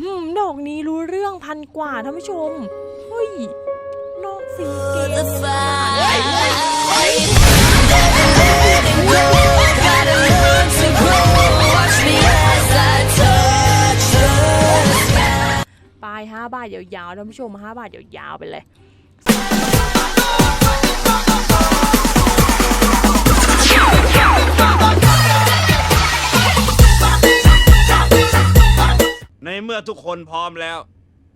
หืมดอกนี้รู้เรื่องพันกว่าท่านผู้ชม เฮ้ย นอกฟรีเกม the เนี่ย fight. Gotta learn to grow. Watch me as I touch the sky. ปลาย5บาทยาวๆท่านผู้ชม5บาทยาวๆไปเลย อทุกคนพร้อมแล้ว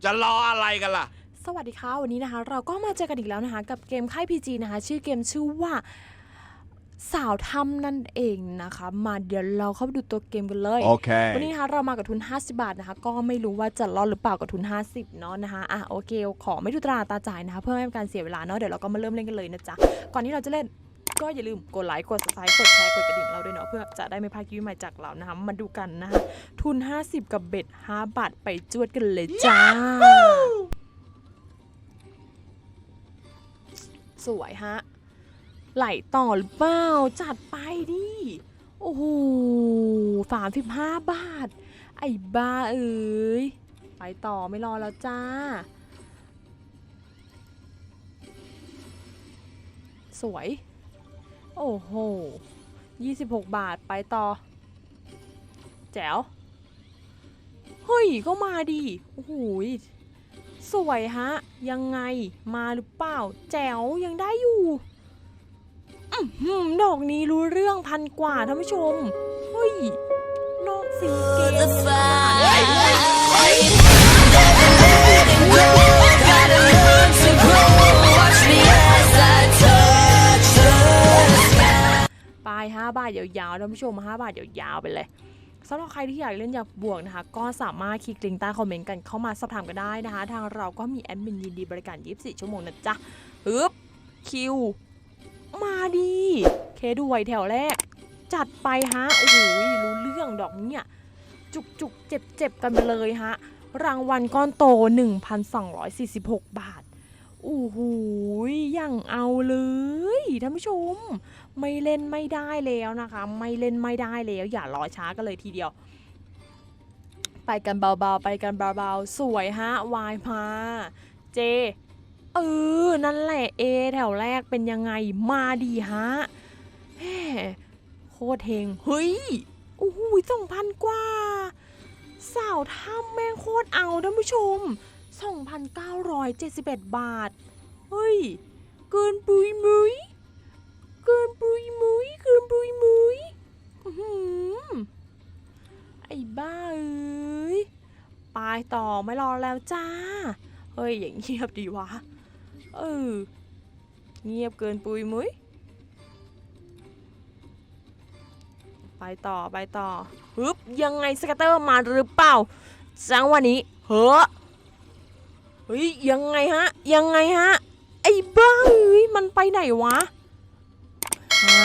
จะรออะไรกันล่ะ สวัสดีค่ะวันนี้นะคะ เราก็มาเจอกันอีกแล้วนะคะ กับเกมค่าย PG นะคะ ชื่อเกมชื่อว่าสาวทำนั่นเองนะคะ มาเดี๋ยวเราเข้าไปดูตัวเกมกันเลย Okay. วันนี้นะคะเรามากับทุน 50 บาทนะคะ ก็ไม่รู้ว่าจะรอดหรือเปล่ากับทุน 50 เนาะนะคะอะโอเค ขอไม่ดูตราตาจ่ายนะคะ เพื่อไม่ให้เป็นการเสียเวลาเนาะเดี๋ยวเราก็มาเริ่มเล่นกันเลยนะจ๊ะ ก่อนที่เราจะเล่นก็อย่าลืมกดไลค์กด subscribe กดแชร์กดกระดิ่งเราด้วยเนาะเพื่อจะได้ไม่พลาดคลิปใหม่จากเรานะคะ มาดูกันนะคะ ทุน 50 กับเบ็ด5บาทไปจวดกันเลยจ้า สวยฮะ ไหลต่อหรือเปล่า จัดไปดิ โอ้โหสามสิบห้าบาท ไอ้บ้าเอ้ย ไปต่อไม่รอแล้วจ้าสวย โอ้โห ยี่สิบหกบาทไปต่อ แจ๋ว เฮ้ย ก็มาดิโอ้โหสวยฮะ ยังไงมาหรือเปล่า แจ๋ว ยังได้อยู่อื้อหือดอกนี้รู้เรื่องพันกว่าท่านผู้ชม เฮ้ย นอกฟรีเกมาย5บาทยาวๆท่านผู้ชม 5 บาทยาวๆไปเลยสำหรับใครที่อยากเล่นอยากบวกนะคะ ก็สามารถคลิกลิงก์ใต้คอมเมนต์กันเข้ามาสอบถามกันได้นะคะ ทางเราก็มีแอดมินยินดีบริการ 24 ชั่วโมงนะจ๊ะฮึบคิว มาดี เคดูไวแถวแรก จัดไปฮะ โอ้โหรู้เรื่องดอกเนี่ยจุกจุกเจ็บเจ็บกันไปเลยฮะ รางวัลก้อนโต 1,246 บาท โอ้โหยังเอาเลยท่านผู้ชม ไม่เล่นไม่ได้แล้วนะคะ ไม่เล่นไม่ได้แล้ว อย่ารอช้ากันเลยทีเดียว ไปกันเบาๆ ไปกันเบาๆ สวยฮะวายพาเจ เออ นั่นแหละเอแถวแรกเป็นยังไงมาดีฮะแหโคตรเฮงเฮ้ยโอ้โหสองพันกว่า สาวถ้ำแม่งโคตรเอาท่านผู้ชม 2,971 บาท เฮ้ย เกินปุยมุยเกินปุยมุยเกินปุยมุยอื้อหือไอ้บ้าเอ้ยไปต่อไม่รอแล้วจ้า เฮ้ย อย่างเงียบดีวะ เออ เงียบเกินปุยมุยไปต่อ ไปต่อฮึบยังไงสกัตเตอร์มาหรือเปล่าจังวะนี้เฮ้อ ฮ้ยยังไงฮะ ยังไงฮะ ไอ้บ้าเอ้ยมันไปไหนวะอ่า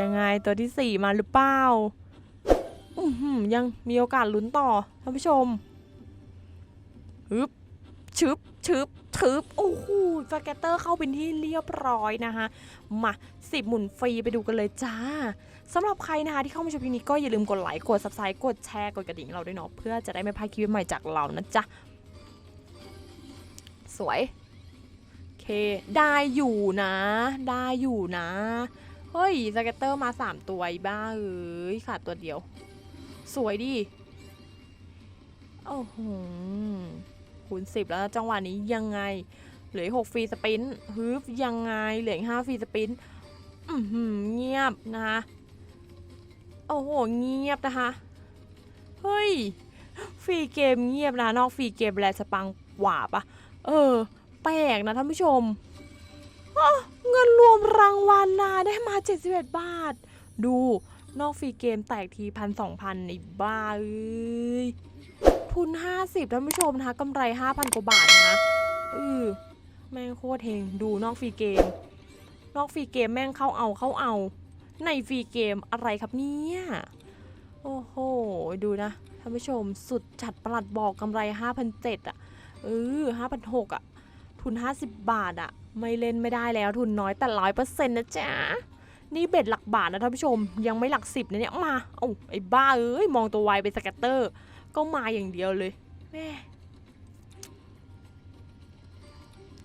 ยังไงตัวที่สี่มาหรือเปล่าอือหือยังมีโอกาสลุ้นต่อท่านผู้ชมฮึบชึบชึบชึบโอ้โหสแกตเตอร์เข้าเป็นที่เรียบร้อยนะคะมาสิบหมุนฟรีไปดูกันเลยจ้าสำหรับใครนะคะที่เข้ามาชมคลิปนี้ก็อย่าลืมกดไลค์กด subscribe กดแชร์กดกระดิ่งเราด้วยเนาะเพื่อจะได้ไม่พลาดคลิปใหม่จากเรานะจ๊ะ สวยโอเคได้อยู่นะ ได้อยู่นะ เฮ้ยสเก็ตเตอร์มา 3 ตัวบ้าเอ้ยขาดตัวเดียว สวยดิโอ้โหคูณสิบแล้วจังหวะนี้ยังไง เหลือหกฟรีสปินฮึบยังไงเหลือห้าฟรีสปินอือหือเงียบนะคะโอ้โหเงียบนะคะเฮ้ยฟรีเกมเงียบนะนอกฟรีเกมแลสปังกว่าปะ เออ แปลกนะท่านผู้ชมอ้อเงินรวมรางวัลนะได้มา 71 บาท ดูนอกฟรีเกมแตกทีพันสองพันในบ้าเอ้ยทุน 50ท่านผู้ชมนะคะกำไร 5,000 กว่าบาทนะคะเออแม่งโคตรเฮงดูนอกฟรีเกม นอกฟรีเกมแม่งเข้าเอาเข้าเอา ในฟรีเกมอะไรครับเนี่ยโอ้โห ดูนะท่านผู้ชมสุดจัดประหลัดบอกกำไร 5,700อะ เออ5,600อะ ทุน 50 บาทอะ ไม่เล่นไม่ได้แล้วทุนน้อยแต่ร้อยเปอร์เซ็นต์นะจ๊ะ นี่เบ็ดหลักบาทนะท่านผู้ชม ยังไม่หลักสิบนะเนี่ยมา เอ้าไอ้บ้าเอ้ย มองตัวไวเป็นสแกตเตอร์ ก็มาอย่างเดียวเลยแม่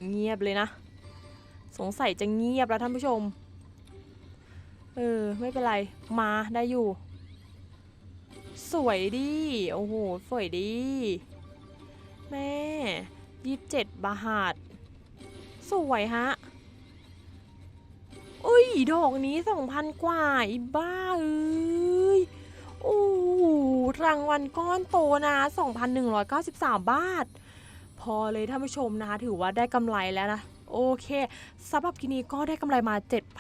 เงียบเลยนะ สงสัยจะเงียบแล้วท่านผู้ชม เออ ไม่เป็นไร มาได้อยู่ สวยดี โอ้โห สวยดี แม่ยี่สิบเจ็ดบาทสวยฮะ อุ้ย ดอกนี้สองพันกว่าอีบ้าเอ้ยโอ้รางวัลก้อนโตนะ 2,193 บาท พอเลยท่านผู้ชมนะคะถือว่าได้กำไรแล้วนะ โอเคสำหรับคลิปนี้ก็ได้กำไรมา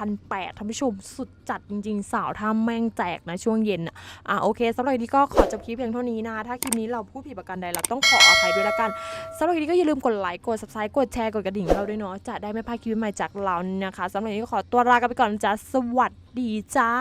7,800ท่านผู้ชมสุดจัดจริงๆ สาวถ้าแม่งแจกนะช่วงเย็นอะโอเคสำหรับวันนี้ก็ขอจบคลิปเพียงเท่านี้นะ ถ้าคลิปนี้เราพูดผิดประการใดเราต้องขออภัยด้วยละกันสำหรับวันนี้ก็อย่าลืมกดไลค์กด subscribe กดแชร์กดกระดิ่งเราด้วยเนาะจะได้ไม่พลาดคลิปใหม่จากเรานะคะสำหรับวันนี้ก็ขอตัวลากันไปก่อนจ้าสวัสดีจ้า